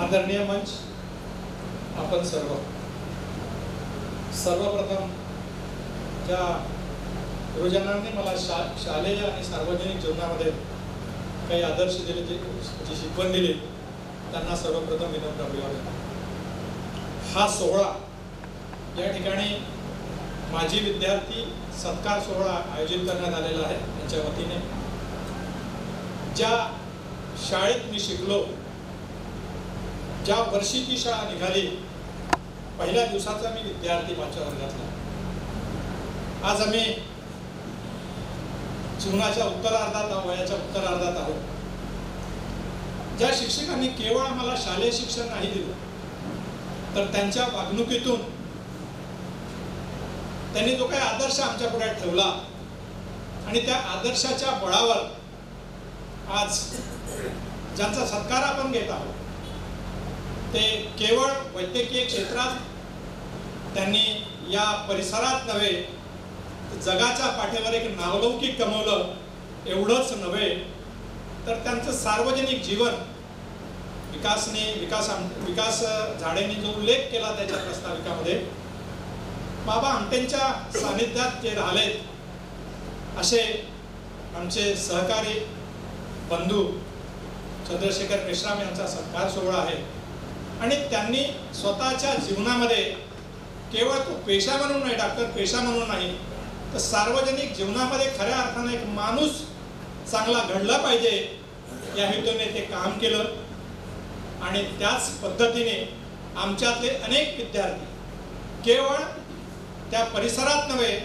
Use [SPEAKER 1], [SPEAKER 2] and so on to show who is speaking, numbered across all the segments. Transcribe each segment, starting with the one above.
[SPEAKER 1] आदरणीय मंच आपण सर्व. सर्वप्रथम ज्या गुरुजनांनी मला शा शालेय आणि सार्वजनिक जीवनामध्ये काही आदर्श दिले जे जी शिकवण दिली त्यांना सर्वप्रथम विनम्र अभिवादन. हा सोहळा या ठिकाणी माजी विद्यार्थी सत्कार सोहळा आयोजित करण्यात आलेला आहे त्यांच्या वतीने. ज्या शाळेत मी शिकलो ज्या वर्षी ती शाळा निघाली पहिल्या दिवसाचा मी विद्यार्थी माझ्या वर्गातला. आज आम्ही जीवनाच्या उत्तरार्धात आहोत वयाच्या उत्तरार्धात आहोत. ज्या शिक्षकांनी केवळ आम्हाला शालेय शिक्षण नाही दिलं तर त्यांच्या वागणुकीतून त्यांनी जो काही आदर्श आमच्या पुढे ठेवला आणि त्या आदर्शाच्या बळावर आज ज्यांचा सत्कार आपण घेत आहोत ते केवळ वैद्यकीय क्षेत्रात त्यांनी या परिसरात नव्हे जगाच्या पाठीवर एक नावलौकिक कमवलं एवढंच नव्हे तर त्यांचं सार्वजनिक जीवन विकासने विकास आम- विकास झाडेंनी जो उल्लेख केला त्याच्या प्रस्ताविकामध्ये बाबा आमटेंच्या सानिध्यात जे राहिलेत असे आमचे सहकारी बंधू चंद्रशेखर मेश्राम यांचा सत्कार सोहळा आहे. आणि त्यांनी स्वतःच्या जीवनामध्ये केवळ तो पेशा म्हणून नाही डॉक्टर पेशा म्हणून नाही तर सार्वजनिक जीवनामध्ये खऱ्या अर्थाने एक माणूस चांगला घडला पाहिजे या हेतूने ते काम केलं. आणि त्याच पद्धतीने आमच्यातले अनेक विद्यार्थी केवळ त्या परिसरात नव्हे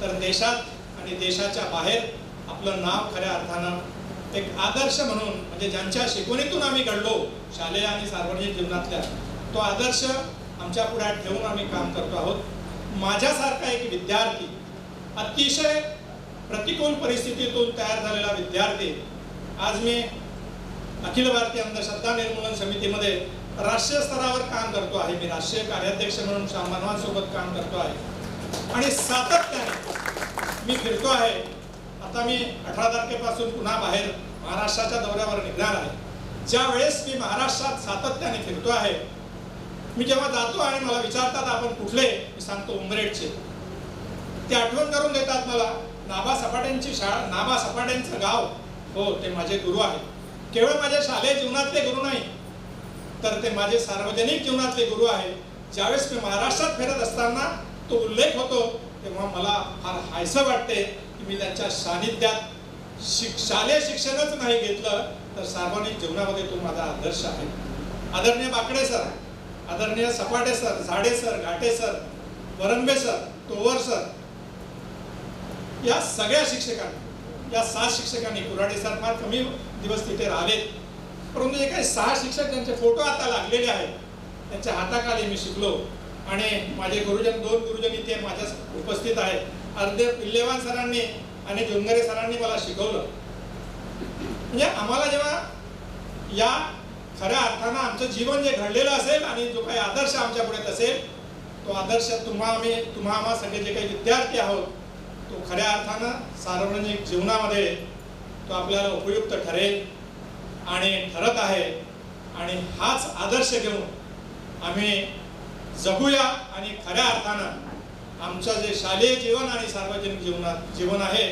[SPEAKER 1] तर देशात आणि देशाच्या बाहेर आपलं नाव खऱ्या अर्थानं एक आदर्श म्हणून म्हणजे ज्यांच्या शिकवणीतून आम्ही घडलो शालेय आणि सार्वजनिक जीवनातल्या तो आदर्श आमच्या पुढ्यात ठेवून आम्ही काम करतो आहोत. माझ्यासारखा एक विद्यार्थी अतिशय प्रतिकूल परिस्थितीतून तयार झालेला विद्यार्थी आज मी अखिल भारतीय अंधश्रद्धा निर्मूलन समितीमध्ये राष्ट्रीय स्तरावर काम करतो आहे. मी राष्ट्रीय कार्याध्यक्ष म्हणून श्याम काम करतो आहे. आणि सातत्याने मी फिरतो आहे. आता मी अठरा तारखेपासून पुन्हा बाहेर महाराष्ट्राच्या दौऱ्यावर निघणार आहे. ज्या वेळेस मी महाराष्ट्रात सातत्याने फिरतो आहे मी जेव्हा जातो आणि मला विचारतात आपण कुठले मी सांगतो उमरेडचे. ते आठवण करून देतात मला नाबा सपाट्यांची शाळा नाबा सपाट्यांचं गाव. हो ते माझे गुरु आहेत. केवळ माझ्या शालेय जीवनातले गुरु नाही तर ते माझे सार्वजनिक जीवनातले गुरु आहेत. ज्यावेळेस मी महाराष्ट्रात फिरत असताना तो उल्लेख होतो तेव्हा मला फार हायसं वाटते की मी त्यांच्या सानिध्यात शिक शालेय शिक्षणच नाही घेतलं तर सार्वजनिक जीवनामध्ये तो माझा आदर्श आहे. आदरणीय बाकडे सर आदरणीय Sapate sir Zade sir Ghate sir Varambe sir Tovar sir या सगळ्या शिक्षकांनी या सहा शिक्षकांनी कुऱ्हाडे सर फार कमी दिवस तिथे राहिलेत. परंतु जे काही सहा शिक्षक ज्यांचे फोटो आता लागलेले आहेत त्यांच्या हाताखाली मी शिकलो. आणि माझे गुरुजन दोन गुरुजन इथे माझ्या उपस्थित आहेत. अर्धे पिल्लेवान सरांनी आणि जुंगरे सरांनी मला शिकवलं. म्हणजे आम्हाला जेव्हा या खऱ्या अर्थानं आमचं जीवन जे घडलेलं असेल आणि जो काही आदर्श आमच्या पुढे असेल तो आदर्श तुम्हा आम्ही तुम्हा आम्हा सगळे जे काही विद्यार्थी आहोत तो खऱ्या अर्थानं सार्वजनिक जीवनामध्ये तो आपल्याला उपयुक्त ठरेल आणि ठरत आहे. आणि हाच आदर्श घेऊन आम्ही जगूया आणि खऱ्या अर्थानं आमचं जे शालेय जीवन आणि सार्वजनिक जीवनात जीवन आहे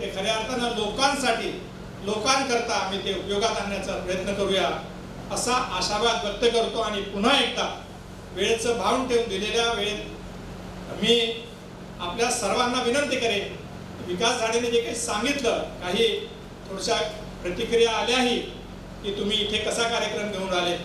[SPEAKER 1] ते खऱ्या अर्थानं लोकांसाठी लोकांकरता आम्ही ते उपयोगात आणण्याचा प्रयत्न करूया असा आशावाद व्यक्त करतो आणि पुन्हा एकदा वेळेचं भावून ठेवून दिलेल्या वेळेत मी आपल्या सर्वांना विनंती करेन विकास झाडेने जे काही सांगितलं काही थोड्याशा प्रतिक्रिया आल्याही की तुम्ही इथे कसा कार्यक्रम घेऊन आले?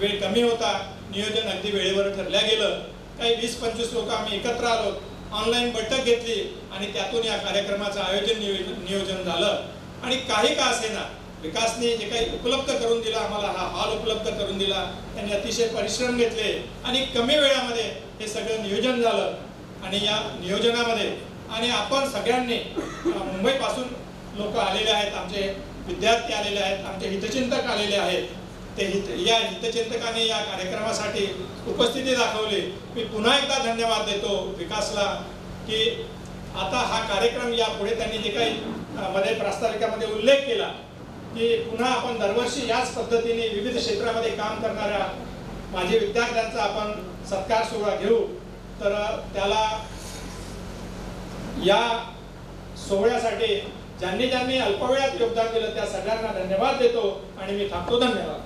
[SPEAKER 1] वेळ कमी होता नियोजन अगदी वेळेवर ठरल्या गेलं. काही वीस पंचवीस लोक आम्ही एकत्र आलो. ऑनलाईन बैठक घेतली आणि त्यातून या कार्यक्रमाचं आयोजन नियोजन नियोजन झालं. आणि काही का असेना विकासने जे काही उपलब्ध करून दिला आम्हाला हा हॉल उपलब्ध करून दिला. त्यांनी अतिशय परिश्रम घेतले आणि कमी वेळामध्ये हे सगळं नियोजन झालं. आणि या नियोजनामध्ये आणि आपण सगळ्यांनी मुंबईपासून लोक आलेले आहेत आमचे विद्यार्थी आलेले आहेत आमचे हितचिंतक आलेले आहेत. ते हित या हितचिंतकाने या कार्यक्रमासाठी उपस्थिती दाखवली. मी पुन्हा एकदा धन्यवाद देतो विकासला की आता हा कार्यक्रम यापुढे त्यांनी जे काही मध्ये प्रास्ताविकामध्ये उल्लेख केला की पुन्हा आपण दरवर्षी याच पद्धतीने विविध क्षेत्रामध्ये काम करणाऱ्या माझे विद्यार्थ्यांचा आपण सत्कार सोहळा घेऊ. तर त्याला या सोहळ्यासाठी ज्यांनी ज्यांनी अल्पवेळात योगदान दिलं त्या सगळ्यांना धन्यवाद देतो आणि मी थांबतो. धन्यवाद.